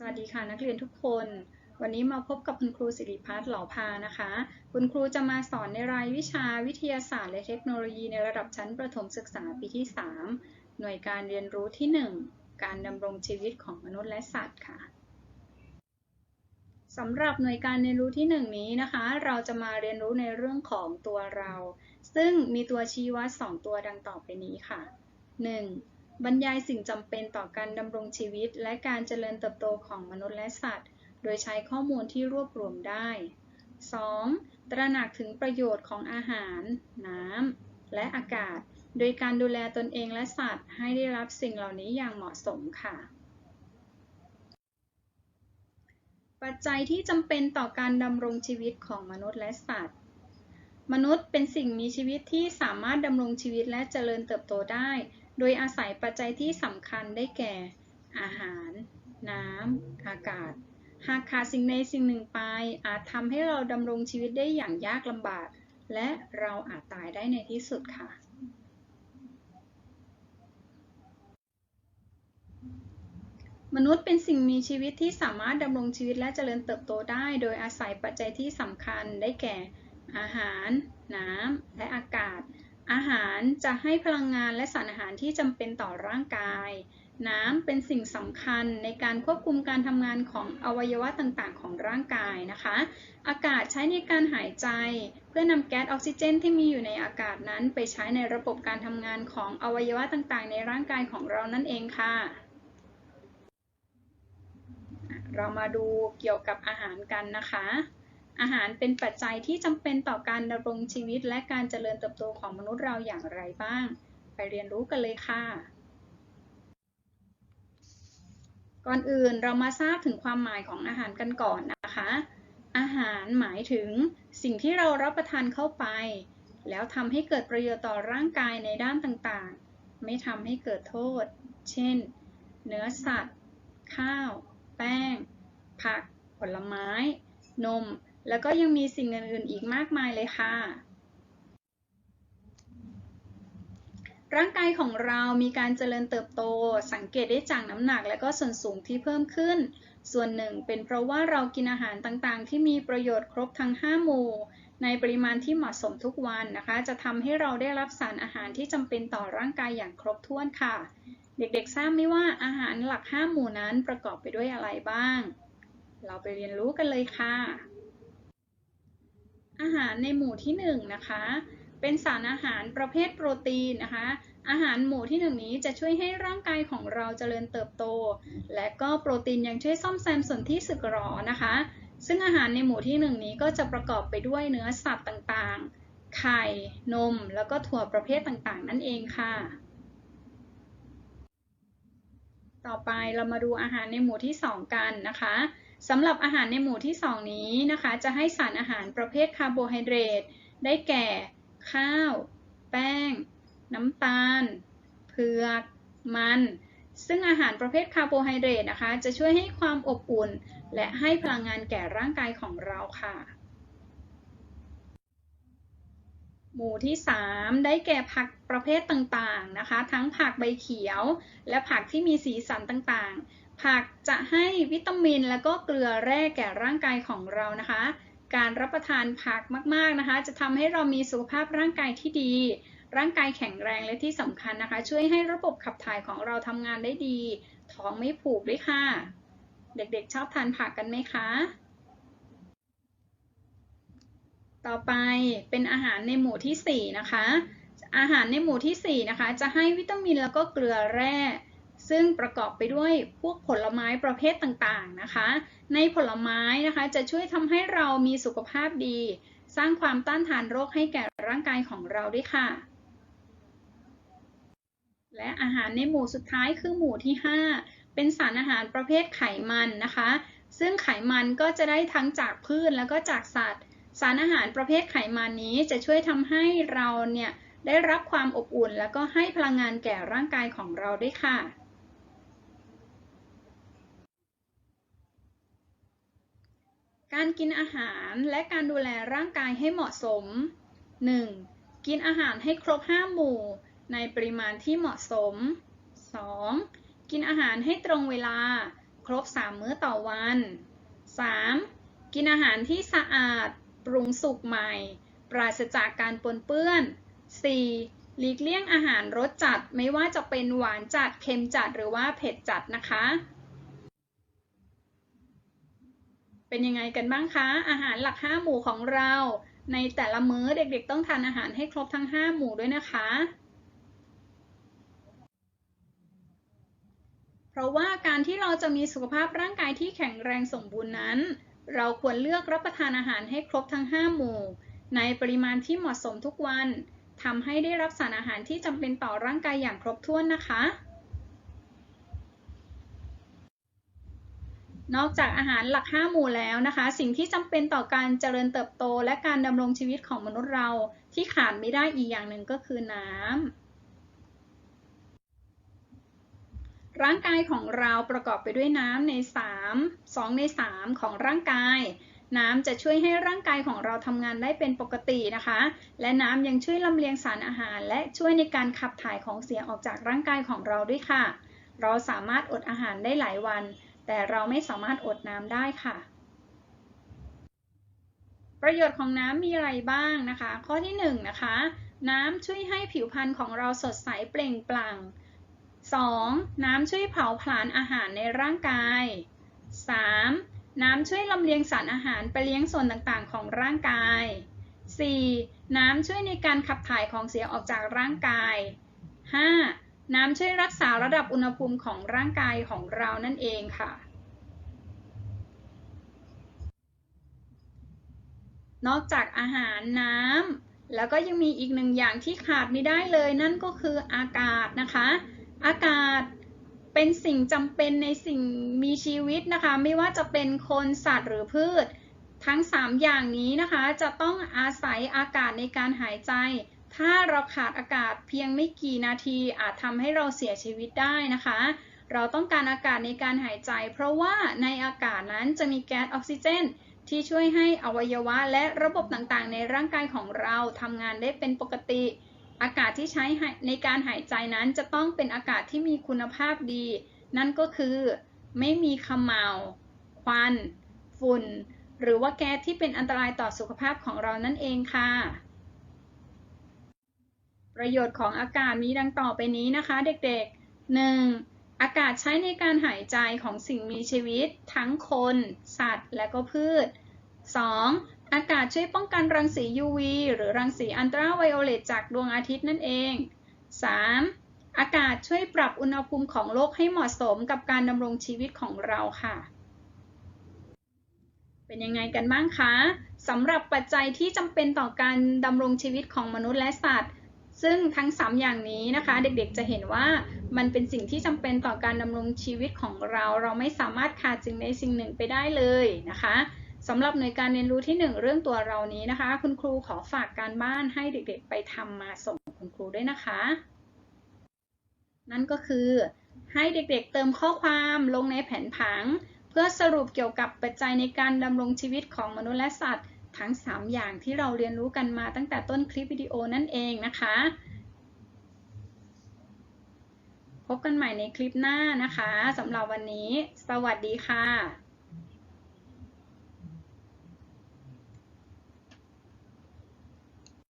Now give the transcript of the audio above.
สวัสดีค่ะนักเรียนทุกคน วันนี้มาพบกับคุณครูสิริพัฒน์เหล่าพานะคะ คุณครูจะมาสอนในรายวิชาวิทยาศาสตร์และเทคโนโลยีในระดับชั้นประถมศึกษาปีที่ 3 หน่วยการเรียนรู้ที่ 1 การดำรงชีวิตของมนุษย์และสัตว์ค่ะสำหรับหน่วยการเรียนรู้ที่ 1 นี้นะคะ เราจะมาเรียนรู้ในเรื่องของตัวเรา ซึ่งมีตัวชี้วัด2ตัวดังต่อไปนี้ค่ะ 1. บรรยายสิ่งจำเป็นต่อการดำรงชีวิต และการเจริญเติบโตของมนุษย์และสัตว์ โดยใช้ข้อมูลที่รวบรวมได้ 2. ตระหนักถึงประโยชน์ของอาหาร น้ำ และอากาศ โดยการดูแลตนเองและสัตว์ ให้ได้รับสิ่งเหล่านี้อย่างเหมาะสมค่ะ ปัจจัยที่จำเป็นต่อการดำรงชีวิตของมนุษย์และสัตว์ มนุษย์เป็นสิ่งมีชีวิตที่สามารถดำรงชีวิตและเจริญเติบโตได้ โดยอาศัยปัจจัยที่สำคัญได้แก่ อาหาร น้ำ อากาศ หากขาดสิ่งใดสิ่งหนึ่งไป อาจทำให้เราดำรงชีวิตได้อย่างยากลำบาก และเราอาจตายได้ในที่สุดค่ะ มนุษย์เป็นสิ่งมีชีวิตที่สามารถดำรงชีวิตและเจริญเติบโตได้ โดยอาศัยปัจจัยที่สำคัญได้แก่ อาหาร น้ำ และอากาศ อาหารจะให้พลังงานและสารอาหารที่จำเป็นต่อร่างกาย น้ำเป็นสิ่งสำคัญในการควบคุมการทำงานของอวัยวะต่างๆ ของร่างกายนะคะ อากาศใช้ในการหายใจ เพื่อนำแก๊สออกซิเจน ที่มีอยู่ในอากาศนั้น ไปใช้ในระบบการทำงานของอวัยวะต่างๆ ในร่างกายของเรานั่นเองค่ะ เรามาดูเกี่ยวกับอาหารกันนะคะ อาหารเป็นปัจจัยที่จำเป็นต่อการดำรงชีวิตและการเจริญเติบโตของมนุษย์เราอย่างไรบ้าง ไปเรียนรู้กันเลยค่ะ ก่อนอื่นเรามาทราบถึงความหมายของอาหารกันก่อนนะคะ อาหารหมายถึงสิ่งที่เรารับประทานเข้าไป แล้วทำให้เกิดประโยชน์ต่อร่างกายในด้านต่างๆ ไม่ทำให้เกิดโทษ เช่น เนื้อสัตว์ ข้าว แป้ง ผัก ผลไม้ นม แล้วก็ยังมีสิ่งอื่นๆอีกมากมายเลยค่ะ ร่างกายของเรามีการเจริญเติบโต สังเกตได้จากน้ำหนักและก็ส่วนสูงที่เพิ่มขึ้น ส่วนหนึ่งเป็นเพราะว่าเรากินอาหารต่างๆ ที่มีประโยชน์ครบทั้ง 5 หมู่ ในปริมาณที่เหมาะสมทุกวันนะคะ จะทำให้เราได้รับสารอาหารที่จำเป็นต่อร่างกายอย่างครบถ้วนค่ะ เด็กๆ ทราบไหมว่าอาหารหลัก 5 หมู่นั้นประกอบไปด้วยอะไรบ้าง เราไปเรียนรู้กันเลยค่ะ อาหารในหมู่ที่1นนะคะ เป็นสารอาหารประเภทโปรตีนนะคะ อาหารหมู่ที่1นี้จะช่วยให้ร่างกายของเราเจริญเติบโต และก็โปรตีนยังช่วยซ่อมแซมส่วนที่สึกหรอนะคะ ซึ่งอาหารในหมู่ที่1นี้ก็จะประกอบไปด้วยเนื้อสัตว์ต่างๆ ไข่ นม แล้วก็ถั่วประเภทต่างๆ นั่นเองค่ะ ต่อไปเรามาดูอาหารในหมู่ที่ 2 กันนะคะ สำหรับอาหารในหมู่ที่ 2 นี้นะคะ จะให้สารอาหารประเภทคาร์โบไฮเดรตได้แก่ ข้าว แป้ง น้ำตาล เผือก มัน ซึ่งอาหารประเภทคาร์โบไฮเดรตนะคะ จะช่วยให้ความอบอุ่น และให้พลังงานแก่ร่างกายของเราค่ะ หมู่ที่ 3 ได้แก่ผักประเภทต่างๆนะคะ ทั้งผักใบเขียว และผักที่มีสีสันต่างๆ ผักจะให้วิตามินและก็เกลือแร่แก่ร่างกายของเรานะคะ การรับประทานผักมากๆนะคะ จะทำให้เรามีสุขภาพร่างกายที่ดี ร่างกายแข็งแรงและที่สำคัญนะคะ ช่วยให้ระบบขับถ่ายของเราทำงานได้ดี ท้องไม่ผูกด้วยค่ะ เด็กๆชอบทานผักกันไหมคะ ต่อไปเป็นอาหารในหมู่ที่ 4 นะคะ อาหารในหมู่ที่ 4 นะคะ จะให้วิตามินแล้วก็เกลือแร่ ซึ่งประกอบไปด้วยพวกผลไม้ประเภทต่างๆนะคะ ในผลไม้นะคะจะช่วยทำให้เรามีสุขภาพดี สร้างความต้านทานโรคให้แก่ร่างกายของเราด้วยค่ะ และอาหารในหมู่สุดท้ายคือหมู่ที่ 5 เป็นสารอาหารประเภทไขมันนะคะ ซึ่งไขมันก็จะได้ทั้งจากพืชแล้วก็จากสัตว์ สารอาหารประเภทไขมันนี้จะช่วยทำให้เราเนี่ยได้รับความอบอุ่น แล้วก็ให้พลังงานแก่ร่างกายของเราด้วยค่ะ การกินอาหารและการดูแลร่างกายให้เหมาะสม 1. กินอาหารให้ครบ 5 หมู่ ในปริมาณที่เหมาะสม 2. กินอาหารให้ตรงเวลา ครบ 3 มื้อต่อวัน 3. กินอาหารที่สะอาด ปรุงสุกใหม่ ปราศจากการปนเปื้อน 4. หลีกเลี่ยงอาหารรสจัดไม่ว่าจะเป็นหวานจัด เค็มจัด หรือว่าเผ็ดจัดนะคะ เป็นยังไงกันบ้างคะ อาหารหลัก 5 หมู่ของเรา ในแต่ละมื้อเด็กๆ ต้องทานอาหารให้ครบทั้ง 5 หมู่ด้วยนะคะ เพราะว่าการที่เราจะมีสุขภาพร่างกายที่แข็งแรงสมบูรณ์นั้น เราควรเลือกรับประทานอาหารให้ครบทั้ง 5 หมู่ ในปริมาณที่เหมาะสมทุกวันทำให้ได้รับสารอาหารที่จำเป็นต่อร่างกายอย่างครบถ้วนนะคะ นอกจากอาหารหลัก 5 หมู่แล้วนะคะ สิ่งที่จำเป็นต่อการเจริญเติบโต และการดำรงชีวิตของมนุษย์เราที่ขาดไม่ได้อีกอย่างหนึ่งก็คือน้ำร่างกายของเราประกอบไปด้วยน้ำใน 3 2 ใน 3 ของร่างกาย น้ำจะช่วยให้ร่างกายของเราทำงานได้เป็นปกตินะคะ และน้ำยังช่วยลำเลียงสารอาหาร และช่วยในการขับถ่ายของเสียออกจากร่างกายของเราด้วยค่ะ เราสามารถอดอาหารได้หลายวัน แต่เราไม่สามารถอดน้ำได้ค่ะ ประโยชน์ของน้ำมีอะไรบ้างนะคะ ข้อที่1นนะคะ น้ำช่วยให้ผิวพรรณของเราสดใสเปล่งปลั่ง 2. น้ำช่วยเผาผลาญอาหารในร่างกาย 3. น้ำช่วยลำเลียงสารอาหารไปเลี้ยงส่วนต่างๆ ของร่างกาย 4. น้ำช่วยในการขับถ่ายของเสียออกจากร่างกาย 5. น้ำช่วยรักษาระดับอุณหภูมิของร่างกายของเรานั่นเองค่ะ นอกจากอาหารน้ำแล้วก็ยังมีอีกหนึ่งอย่างที่ขาดไม่ได้เลยนั่นก็คืออากาศนะคะ อากาศเป็นสิ่งจำเป็นในสิ่งมีชีวิตนะคะ ไม่ว่าจะเป็นคนสัตว์หรือพืช ทั้ง 3 อย่างนี้นะคะ จะต้องอาศัยอากาศในการหายใจ ถ้าเราขาดอากาศเพียงไม่กี่นาทีอาจทำให้เราเสียชีวิตได้นะคะ เราต้องการอากาศในการหายใจ เพราะว่าในอากาศนั้นจะมีแก๊สออกซิเจน ที่ช่วยให้อวัยวะและระบบต่างๆ ในร่างกายของเราทำงานได้เป็นปกติ อากาศที่ใช้ในการหายใจนั้นจะต้องเป็นอากาศที่มีคุณภาพดี นั่นก็คือ ไม่มีขมเหลาควัน ฝุ่น หรือว่าแก๊สที่เป็นอันตรายต่อสุขภาพของเรานั่นเองค่ะ ประโยชน์ของอากาศมีดังต่อไปนี้นะคะ เด็กๆ 1. อากาศใช้ในการหายใจของสิ่งมีชีวิต ทั้งคน สัตว์ และก็พืช 2. อากาศช่วยป้องกันรังสี UV หรือรังสีอันตราไวโอเลตจากดวงอาทิตย์นั่นเอง 3. อากาศช่วยปรับอุณหภูมิของโลกให้เหมาะสมกับการดำรงชีวิตของเราค่ะ เป็นยังไงกันบ้างคะสำหรับปัจจัยที่จำเป็นต่อการดำรงชีวิตของมนุษย์และสัตว์ ซึ่งทั้ง 3 อย่างนี้นะคะ เด็กๆจะเห็นว่ามันเป็นสิ่งที่จำเป็นต่อการดำรงชีวิตของเรา เราไม่สามารถขาดสิ่งใดสิ่งหนึ่งไปได้เลยนะคะสำหรับหน่วยการเรียนรู้ที่ 1 เรื่องตัวเรานี้นะคะ คุณครูขอฝากการบ้านให้เด็กๆ ไปทำมาส่งคุณครูด้วยนะคะ นั่นก็คือให้เด็กๆ เติมข้อความลงในแผนผัง เพื่อสรุปเกี่ยวกับปัจจัยในการดำรงชีวิตของมนุษย์และสัตว์ ทั้ง 3 อย่างที่เราเรียนรู้กันมาตั้งแต่ต้นคลิปวิดีโอนั่นเองนะคะ พบกันใหม่ในคลิปหน้านะคะสำหรับวันนี้ สวัสดีค่ะ